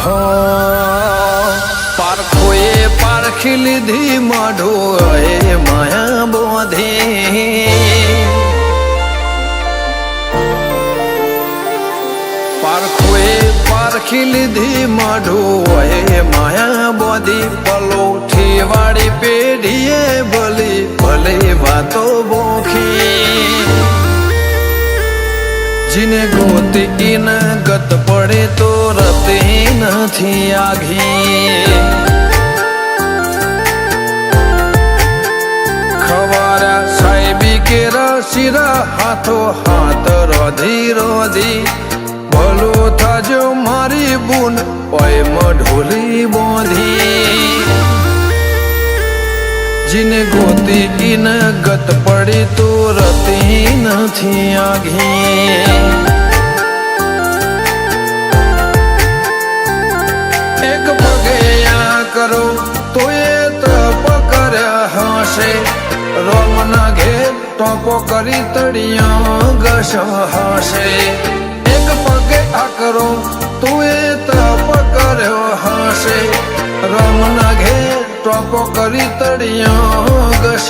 હો પારખોએ પારખી લીધી માઢો એ માયા બોધે. પારખોએ પારખી લીધી માઢો એ માયા બોધી. પલો વાળી પેઢીએ ભલે ભલે વાતો બોખી. જીને ગોતી ઇન ગત પડે નથી આઘી ખબર સાહેબી કે શિરા હાથો હાથ રોધી રોધી. ભલો થજો મારી બુન, ઓય મઢોલી બોધી. જીને ગોતી ઇન ગત પડી તો રતી નથી આઘી ટોપો કરી તળિયા ઘસ હશે એક પગે કરો તો એ તપ કર્યો હશે. રોમના ઘેર ટોપો કરી તળિયા ઘસ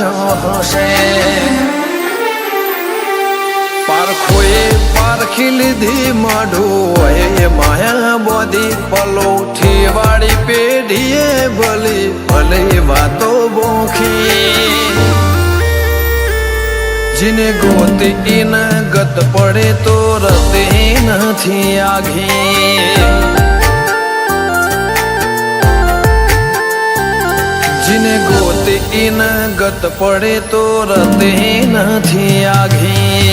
પારખોએ પારખી લીધી માઢું એ માયા બોધી પલોઠી વાળી પેઢીએ ભલી, ભલે વાતો બોખી. જીને ગોતી ઈન, ગત પડે તો રતે નથી આઘી જીને ગોતી ઈન, ગત પડે તો રતે નથી આઘી